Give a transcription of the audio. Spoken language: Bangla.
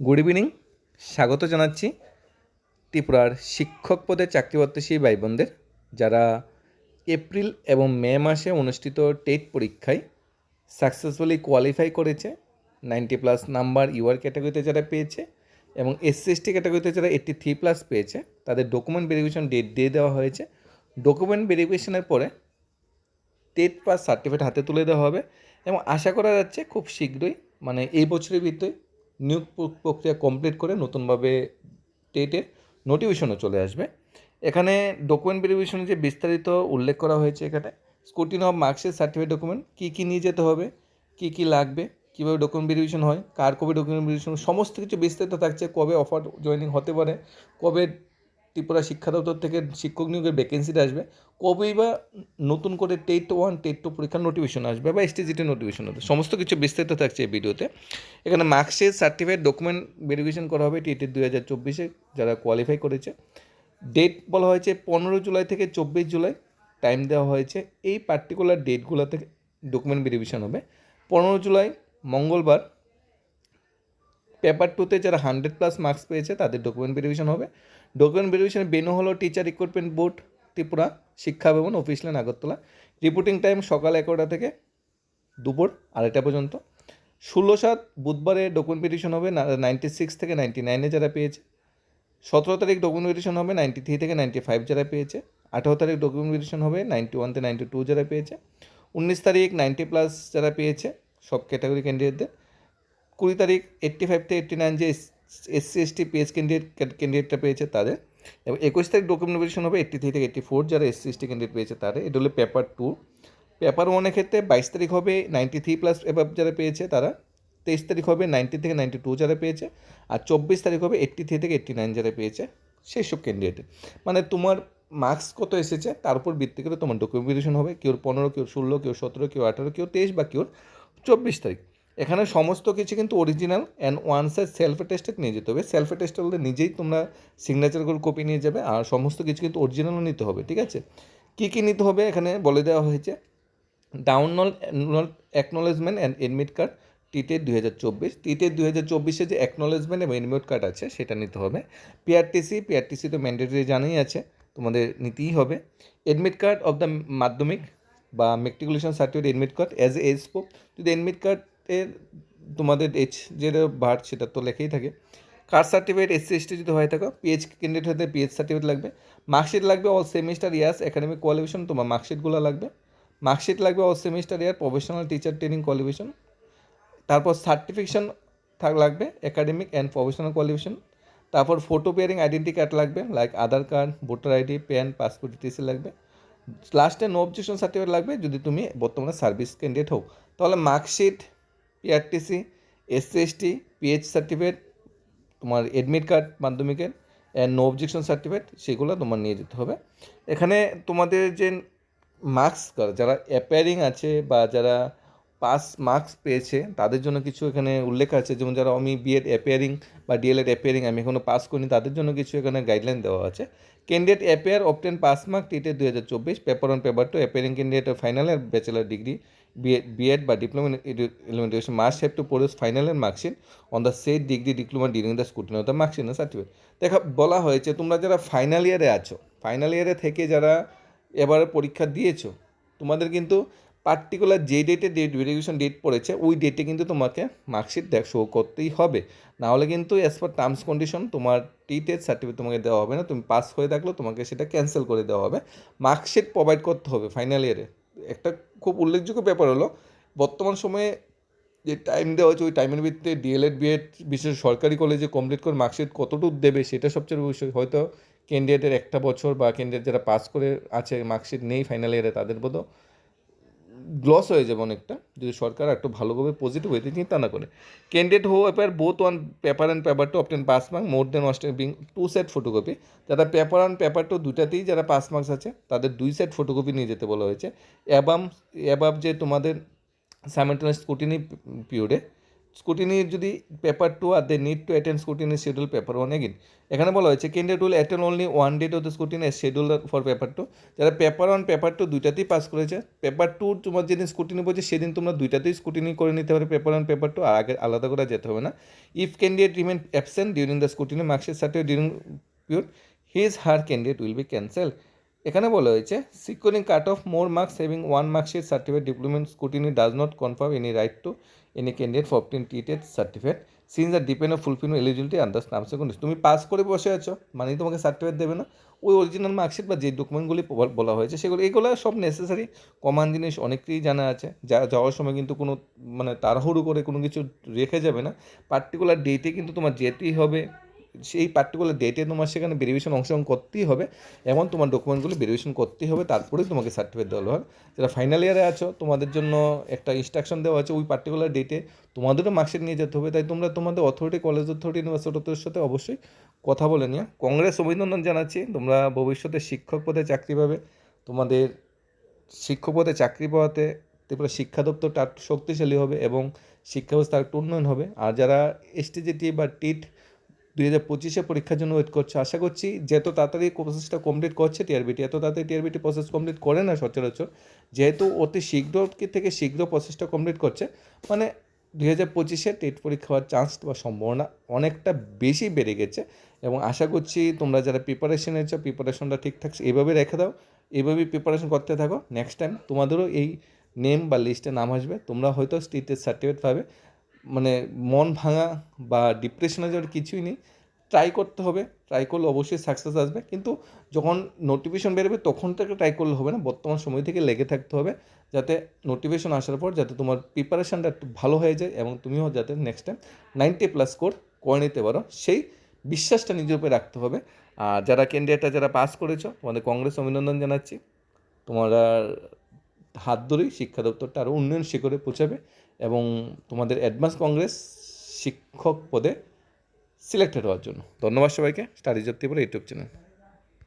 গুড ইভিনিং স্বাগত জানাচ্ছি ত্রিপুরার শিক্ষক পদে চাকরি প্রত্যাশী ভাই বোনদের যারা এপ্রিল এবং মে মাসে অনুষ্ঠিত টেট পরীক্ষায় সাকসেসফুলি কোয়ালিফাই করেছে নাইনটি প্লাস নাম্বার ইউআর ক্যাটাগরিতে যারা পেয়েছে এবং এসসি এসটি ক্যাটাগরিতে যারা এইট্টি থ্রি প্লাস পেয়েছে, তাদের ডকুমেন্ট ভেরিফিকেশন ডেট দিয়ে দেওয়া হয়েছে। ডকুমেন্ট ভেরিফিকেশনের পরে টেট পাস সার্টিফিকেট হাতে তুলে দেওয়া হবে এবং আশা করা যাচ্ছে খুব শীঘ্রই মানে এই বছরের ভিতরে নিয়োগ প্র- প্রক্রিয়া কমপ্লিট করে নতুনভাবে টেটের নোটিফিকেশনও চলে আসবে। এখানে ডকুমেন্ট ভেরিফিকেশনে যে বিস্তারিত উল্লেখ করা হয়েছে এখানে স্কুটিন অফ মার্কসের সার্টিফিকেট ডকুমেন্ট কী কী নিয়ে যেতে হবে, কী কী লাগবে, কীভাবে ডকুমেন্ট ভেরিফিকেশন হয়, কার কবে ডকুমেন্ট ভেরিফিকেশন সমস্ত কিছু বিস্তারিত থাকছে, কবে অফার জয়নিং হতে পারে, কবে ত্রিপুরা শিক্ষা দপ্তর থেকে শিক্ষক নিয়োগের ভ্যাকেন্সিটা আসবে। কবেই বা নতুন করে টেট ওয়ান টেট টু পরীক্ষার নোটিফিকেশন আসবে বা এসটিজিটি নোটিফিকেশন হবে সমস্ত কিছু বিস্তারিত থাকছে এই ভিডিওতে এখানে মার্কসের সার্টিফিকেট ডকুমেন্ট ভেরিফিকেশন করা হবে টেটের দুই হাজার চব্বিশে, যারা কোয়ালিফাই করেছে। ডেট বলা হয়েছে পনেরো জুলাই থেকে চব্বিশ জুলাই। টাইম দেওয়া হয়েছে এই পার্টিকুলার ডেটগুলো থেকে ডকুমেন্ট ভেরিফিকেশন হবে। পনেরো জুলাই, মঙ্গলবার পেপার টুতে যারা হান্ড্রেড প্লাস মার্কস পেয়েছে, তাদের ডকুমেন্ট ভেরিফিকেশন হবে। ডকুমেন্ট ভেরিফিকেশনের বেনু হলো teacher recruitment board Tripura Shiksha Bhavan office lane Agartala reporting time সকাল এগারোটা থেকে দুপুর আড়াইটা পর্যন্ত। ষোলো সাত বুধবারে ডকুমেন্ট ভেরিফিকেশন হবে নাইনটি সিক্স থেকে নাইনটি নাইনে যারা পেয়েছে। সতেরো তারিখ ডকুমেন্ট ভেরিফিকেশন হবে নাইনটি থ্রি থেকে নাইনটি ফাইভ যারা পেয়েছে। আঠেরো তারিখ ডকুমেন্ট ভেরিফিকেশন হবে নাইনটি ওয়ান থেকে নাইনটি টু যারা পেয়েছে। উনিশ তারিখ নাইনটি প্লাস যারা পেয়েছে, সব ক্যাটাগরি ক্যান্ডিডেটদের কুড়ি তারিখ এইট্টি ফাইভ থেকে এইট্টি নাইন যে এসসি, এসটি পিএস ক্যান্ডিডেট ক্যান্ডিডেটটা পেয়েছে তাদের। এবং একুশ তারিখ ডকুমেন্ট ভেরিফিকেশন হবে এইট্টি থ্রি থেকে এইট্টি ফোর যারা এসসি, এসটি ক্যান্ডিডেট পেয়েছে তাদের। এটা হলো পেপার টু পেপার ওয়ানের ক্ষেত্রে বাইশ তারিখ হবে নাইনটি থ্রি প্লাস এবার যারা পেয়েছে তারা, তেইশ তারিখ হবে নাইনটি থেকে নাইনটি টু যারা পেয়েছে, আর চব্বিশ তারিখ হবে এইট্টি থ্রি থেকে এইট্টি নাইন যারা পেয়েছে, সেই সব ক্যান্ডিডেটের মানে তোমার মার্কস কত এসেছে, তার উপর ভিত্তি করে তোমার ডকুমেন্টেশন হবে। কেউ পনেরো, কেউ ষোলো, কেউ সতেরো, কেউ আঠারো, কেউ তেইশ বা কেউ চব্বিশ তারিখ। এখানে সমস্ত কিছু কিন্তু original and one size self tested নিয়ে যেতে হবে। সেলফ টেস্ট বলতে নিজেই তোমরা সিগনেচার করে কপি নিয়ে যাবে আর সমস্ত কিছু কিন্তু অরিজিনালও নিতে হবে, ঠিক আছে? কী কী নিতে হবে এখানে বলে দেওয়া হয়েছে? Down acknowledgement and admit card টিটের দুই হাজার চব্বিশ। টিটের দুই হাজার চব্বিশে যে অ্যাকনোলেজমেন্ট এবং এডমিট কার্ড আছে, সেটা নিতে হবে। পিআরটিসি পিআরটিসি তো ম্যান্ডেটরি জানাই আছে, তোমাদের নিতেই হবে। Admit card of the Madhyamik বা matriculation certificate admit card as a proof যদি এডমিট কার্ডের তোমাদের এজ যেটা বার সেটা তো লেখেই থাকে। কাস্ট সার্টিফিকেট এসসি এসটি যদি হয়ে থাকো পিএইচ ক্যান্ডিডেট হতে পিএইচ সার্টিফিকেট লাগবে। মার্কশিট লাগবে all semester years academic qualification তোমার মার্কশিটগুলো লাগবে। মার্কশিট লাগবে all semester year professional teacher training qualification তারপর সার্টিফিকেশন থাক লাগবে একাডেমিক অ্যান্ড প্রফেশনাল কোয়ালিফিকেশন তারপর ফটো পেয়ারিং আইডেন্টি কার্ড লাগবে like Aadhaar card voter ID PAN passport details লাগবে। লাস্টে নো অবজেকশন সার্টিফিকেট লাগবে, যদি তুমি বর্তমানে সার্ভিস ক্যান্ডিডেট হও। তাহলে marksheet PRTC SC ST PH certificate তোমার এডমিট কার্ড মাধ্যমিকের নো অবজেকশন সার্টিফিকেট সেগুলো তোমার নিয়ে যেতে হবে। এখানে তোমাদের যে মার্কস যারা অ্যাপিয়ারিং আছে বা যারা পাস মার্কস পেয়েছে, তাদের জন্য কিছু এখানে উল্লেখ আছে। যেমন যারা আমি বিএড অ্যাপিয়ারিং বা ডিএলএড অ্যাপিয়ারিং আমি এখনও পাস করিনি, তাদের জন্য কিছু এখানে গাইডলাইন দেওয়া আছে। Candidate appear obtain pass mark টিটের দু হাজার চব্বিশ paper one paper two appearing candidate final bachelor degree BEd বা diploma এলিমেন্টেশন must have to produce final year marksheet on the set degree diploma during the scrutiny of the marksheet certificate দেখা, বলা হয়েছে তোমরা যারা ফাইনাল ইয়ারে আছো ফাইনাল ইয়ারে থেকে যারা এবারে পরীক্ষা দিয়েছ, তোমাদের কিন্তু পার্টিকুলার যে ডেটে ডেট ভেরিফিকেশন ডেট পড়েছে, ওই ডেটে কিন্তু তোমাকে মার্কশিট দেখ শো করতেই হবে। না হলে কিন্তু অ্যাজ পার টার্মস কন্ডিশন তোমার টি টেস্ট সার্টিফিকেট তোমাকে দেওয়া হবে না, তুমি পাস হয়ে থাকলেও তোমাকে সেটা ক্যান্সেল করে দেওয়া হবে। মার্কশিট প্রোভাইড করতে হবে ফাইনাল ইয়ারে একটা খুব উল্লেখযোগ্য ব্যাপার হলো, বর্তমান সময়ে যে টাইম দেওয়া হয়েছে, ওই টাইমের ভিত্তিতে ডিএলএড বিএড বিশেষ সরকারি কলেজে কমপ্লিট করে মার্কশিট কতটুকু দেবে সেটা সবচেয়ে বিষয়। হয়তো ক্যান্ডিডেটের একটা বছর বা ক্যান্ডিডেট যারা পাস করে আছে মার্কশিট নেই ফাইনাল ইয়ারে তাদের বোধ লস হয়ে যাবে অনেকটা। যদি সরকার একটু ভালোভাবে পজিটিভ হইতে চিন্তা না করে। Candidate who appear both on paper and paper two obtain pass mark more than ওয়াস্টেন being to set photocopy যারা পেপার অ্যান্ড পেপার টু দুটাতেই যারা পাস মার্কস আছে, তাদের দুই সেট ফটোকপি নিয়ে যেতে বলা হয়েছে। অ্যাবাম অ্যাবাব যে তোমাদের স্যামেন্টাল স্কুটিনি পিরিয়ডে স্কুটিনির যদি paper two R they need to attend scrutiny schedule paper one again এখানে বলা হয়েছে candidate will attend only one date of the scrutiny schedule for paper two যারা পেপার ওয়ান পেপার টু দুইটাতেই পাস করেছে পেপার টু তোমার যেদিন স্কুটিনি বলছে, সেদিন তোমরা দুইটাতেই স্কুটিনি করে নিতে পারো পেপার ওয়ান পেপার টু আর আগে আলাদা করে যেতে হবে না। If candidate remain absent during the scrutiny marksheet certificate during period his her candidate will be cancel এখানে বলা হয়েছে securing cutoff more marks having one marksheet certificate ডিপ্লোমেন্ট scrutiny does not confirm any right to any candidate for obtain টিটেড certificate since the depend of fulfil eligibility and the terms তুমি পাস করে বসে আছো মানে তোমাকে সার্টিফিকেট দেবে না। ওই অরিজিনাল মার্কশিট বা যে ডকুমেন্টগুলি বল- হয়েছে, সেগুলো, এগুলো সব নেসেসারি কমন জিনিস অনেকেই জানা আছে। যা, যাওয়ার সময় কিন্তু কোনো মানে তাড়াহুড়ো করে কোনো কিছু রেখে যাবে না। পার্টিকুলার ডেটে কিন্তু তোমার যেতেই হবে। সেই পার্টিকুলার ডেটে তোমার সেখানে ভেরিফিকেশন অংশগ্রহণ করতেই হবে, এবং তোমার ডকুমেন্টগুলো ভেরিফিকেশন করতেই হবে, তারপরেই তোমাকে সার্টিফিকেট দেওয়া হবে। যারা ফাইনাল ইয়ারে আছো, তোমাদের জন্য একটা ইনস্ট্রাকশন দেওয়া আছে ওই পার্টিকুলার ডেটে তোমাদেরও মার্কশিট নিয়ে যেতে হবে, তাই তোমরা তোমাদের অথরিটি কলেজ অথরিটি ইউনিভার্সিটির সাথে অবশ্যই কথা বলে নিও। কংগ্রেস অভিনন্দন জানাচ্ছি, তোমরা ভবিষ্যতে শিক্ষক পদে চাকরি পাবে। তোমাদের শিক্ষক পদে চাকরি পাওয়াতে ত্রিপুরা শিক্ষা দপ্তরটা শক্তিশালী হবে, এবং শিক্ষা ব্যবস্থা একটু উন্নয়ন হবে। আর যারা এসটিজিটি বা টিট দুই হাজার পঁচিশে পরীক্ষার জন্য ওয়েট করছে। আশা করছি যত তাড়াতাড়ি প্রসেসটা কমপ্লিট করছে টিআরবিটি এত তাড়াতাড়ি টিআরবিটি প্রসেস কমপ্লিট করে না সচরাচর, যেহেতু অতি শীঘ্র থেকে শীঘ্র প্রসেসটা কমপ্লিট করছে মানে দুই হাজার পঁচিশে টেট পরীক্ষা হওয়ার চান্স বা সম্ভাবনা অনেকটা বেশি বেড়ে গেছে এবং আশা করছি তোমরা যারা প্রিপারেশন নিচ্ছ প্রিপারেশনটা ঠিকঠাক এভাবে রেখে দাও। এভাবেই প্রিপারেশন করতে থাকো। নেক্সট টাইম তোমাদেরও এই নেম বা লিস্টে নাম আসবে। তোমরা হয়তো স্টেটের সার্টিফিকেট পাবে। মানে মন ভাঙা বা ডিপ্রেশনে যাওয়ার কিছুই নেই। ট্রাই করতে হবে। ট্রাই করলে অবশ্যই সাকসেস আসবে। কিন্তু যখন নোটিফিকেশন বেরোবে, তখন থেকে ট্রাই করলে হবে না। বর্তমান সময় থেকে লেগে থাকতে হবে যাতে নোটিফিকেশন আসার পর যাতে তোমার প্রিপারেশনটা একটু ভালো হয়ে যায় এবং তুমিও যাতে next time ninety plus score করে নিতে পারো। সেই বিশ্বাসটা নিজের উপরে রাখতে হবে। আর যারা ক্যান্ডিডেটটা যারা পাস করেছ, তোমাদের কংগ্রেস অভিনন্দন জানাচ্ছি। তোমরা হাত ধরেই শিক্ষা দপ্তরটা আরও উন্নয়ন শিখরে পৌঁছাবে। এবং তোমাদের অ্যাডভান্স কংগ্রেস শিক্ষক পদে সিলেক্টেড হওয়ার জন্য। ধন্যবাদ সবাইকে। Study Tripura YouTube channel